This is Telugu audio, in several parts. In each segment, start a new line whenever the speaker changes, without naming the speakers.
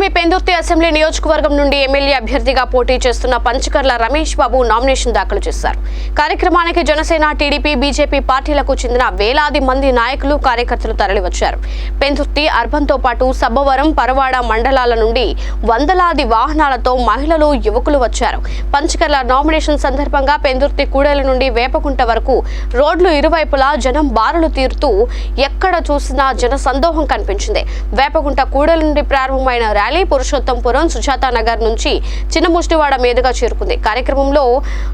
మీ పెందుర్తి అసెంబ్లీ నియోజకవర్గం నుండి ఎమ్మెల్యే అభ్యర్థిగా పోటీ చేస్తున్న పంచకర్ల రమేష్ బాబు నామినేషన్ దాఖలు చేశారు. కార్యక్రమానికి జనసేన టీడీపీ బీజేపీ పార్టీలకు చెందిన వేలాది మంది నాయకులు కార్యకర్తలు తరలివచ్చారు. పెందుర్తి అర్బన్తో పాటు సబ్బవరం పరవాడ మండలాల నుండి వందలాది వాహనాలతో మహిళలు యువకులు వచ్చారు. పంచకర్ల నామినేషన్ సందర్భంగా పెందుర్తి కూడలి నుండి వేపకుంట వరకు రోడ్లు ఇరువైపులా జనం బారులు తీరుతూ ఎక్కడ చూసినా జన సందోహం కనిపించింది. వేపకుంట కూడలి నుండి ప్రారంభమైన ర్యాలీ పురుషోత్తంపురం సుజాత నగర్ నుంచి చిన్నముష్టివాడ మీదుగా చేరుకుంది. కార్యక్రమంలో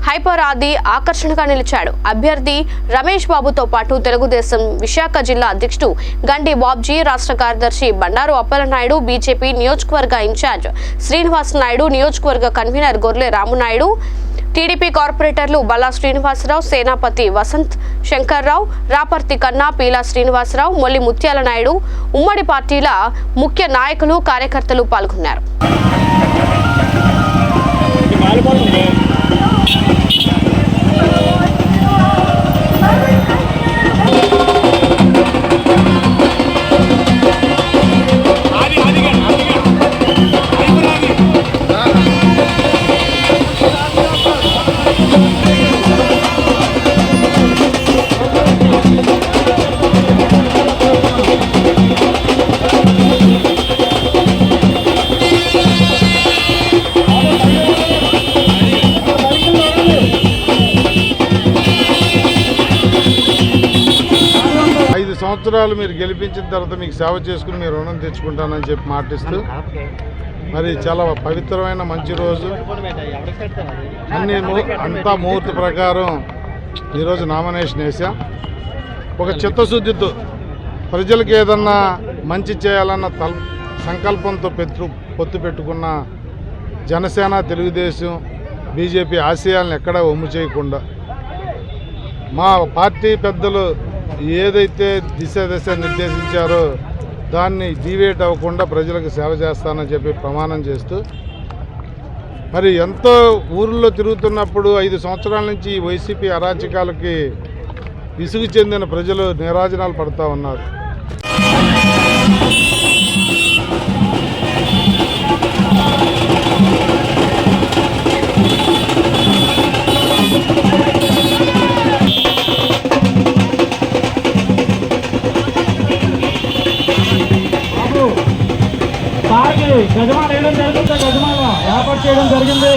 హైపర్ ఆది ఆకర్షణగా నిలిచాడు. అభ్యర్థి రమేష్ బాబుతో పాటు తెలుగుదేశం విశాఖ జిల్లా అధ్యక్షుడు గండి బాబ్జీ రాష్ట్ర కార్యదర్శి బండారు అప్పలనాయుడు బీజేపీ నియోజకవర్గ ఇన్ఛార్జ్ శ్రీనివాస్ నాయుడు నియోజకవర్గ కన్వీనర్ గొర్లె రామునాయుడు టీడీపీ కార్పొరేటర్లు బల్లా శ్రీనివాసరావు సేనాపతి వసంత్ శంకర్రావు రాపర్తి కన్నా పీలా శ్రీనివాసరావు మొల్లి ముత్యాల నాయుడు ఉమ్మడి పార్టీల ముఖ్య నాయకులు కార్యకర్తలు పాల్గొన్నారు.
ఐదు సంవత్సరాలు మీరు గెలిపించిన తర్వాత మీకు సేవ చేసుకుని మీరు రుణం తెచ్చుకుంటానని చెప్పి మాటిస్తూ మరి చాలా పవిత్రమైన మంచి రోజు. అన్ని అంతా ముహూర్త ప్రకారం ఈరోజు నామినేషన్ వేసాం ఒక చిత్తశుద్ధితో ప్రజలకు ఏదన్నా మంచి చేయాలన్న తల్ సంకల్పంతో పెట్టు పొత్తు పెట్టుకున్న జనసేన తెలుగుదేశం బీజేపీ ఆశయాలను ఎక్కడా ఒమ్ము చేయకుండా మా పార్టీ పెద్దలు ఏదైతే దిశ దశ నిర్దేశించారో దాన్ని డీవేట్ అవ్వకుండా ప్రజలకు సేవ చేస్తానని చెప్పి ప్రమాణం చేస్తూ మరి ఎంతో ఊర్లో తిరుగుతున్నప్పుడు ఐదు సంవత్సరాల నుంచి వైసీపీ అరాచకాలకి విసుగు చెందిన ప్రజలు నిరాజనాలు పడుతూ ఉన్నారు.
గజమాల వేయడం జరుగుతుంది గజమాల ఏర్పాటు చేయడం జరిగింది.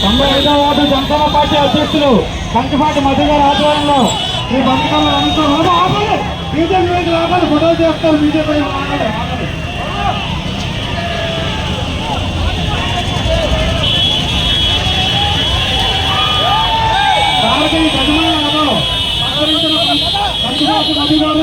తొంభై ఐదవ వార్డు జనసేన పార్టీ అధ్యక్షులు కంకిపాటి మధ్య గారి ఆధ్వర్యంలో ఈ బంధకాలను అనుకున్నాం బీజేపీ రావాలి గొడవ చేస్తారు బీజేపీ సార్కి